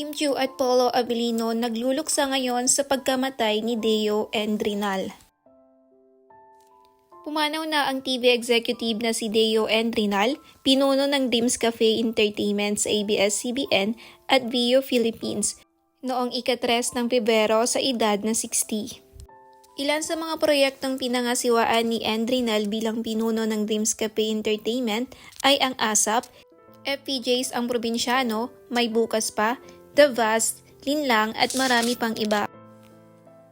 Kim Chiu at Polo Abilino nagluluksa ngayon sa pagkamatay ni Deo Endrinal. Pumanaw na ang TV executive na si Deo Endrinal, pinuno ng Dims Cafe Entertainment sa ABS-CBN at Vio Philippines noong ikatres ng Pebrero sa edad na 60. Ilan sa mga proyektong pinangasiwaan ni Endrinal bilang pinuno ng Dreams Cafe Entertainment ay ang ASAP, FPJs ang probinsyano, May Bukas Pa, The Vast, Linlang at marami pang iba.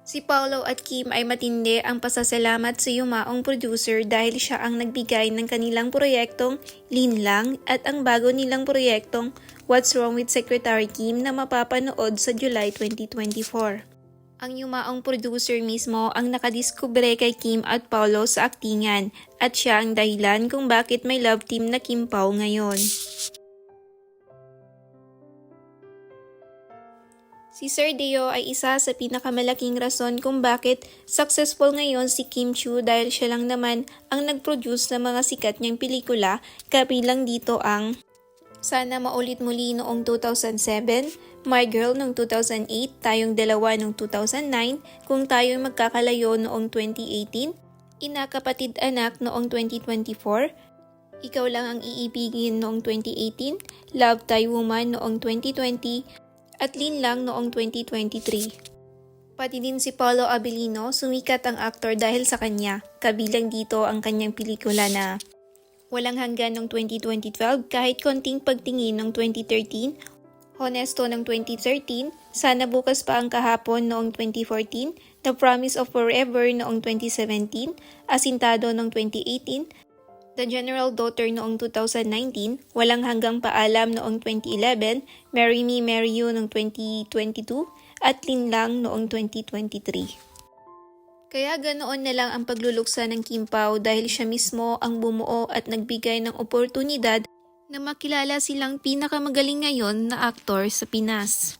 Si Paulo at Kim ay matindi ang pasasalamat sa yumaong producer dahil siya ang nagbigay ng kanilang proyektong Linlang at ang bago nilang proyektong What's Wrong with Secretary Kim na mapapanood sa July 2024. Ang yumaong producer mismo ang nakadiskubre kay Kim at Paulo sa aktingan at siya ang dahilan kung bakit may love team na Kim Pao ngayon. Si Sir Deo ay isa sa pinakamalaking rason kung bakit successful ngayon si Kim Chu dahil siya lang naman ang nag-produce ng mga sikat niyang pelikula kabilang dito ang Sana Maulit Muli noong 2007, My Girl noong 2008, Tayong Dalawa noong 2009, Kung Tayo'y Magkakalayo noong 2018, Ina Kapatid Anak noong 2024, Ikaw Lang Ang Iibigin noong 2018, Love Thai Woman noong 2020, at Lin Lang noong 2023. Pati din si Paulo Abilino, sumikat ang aktor dahil sa kanya, kabilang dito ang kanyang pelikula na Walang hanggan noong 2012 kahit konting pagtingin noong 2013, Honesto noong 2013, Sana Bukas Pa Ang Kahapon noong 2014, The Promise of Forever noong 2017, Asintado noong 2018, The General Daughter noong 2019, Walang Hanggang Paalam noong 2011, Marry Me, Marry You noong 2022, at Linlang noong 2023. Kaya ganoon na lang ang pagluluksa ng Kim Pao dahil siya mismo ang bumuo at nagbigay ng oportunidad na makilala silang pinakamagaling ngayon na aktor sa Pinas.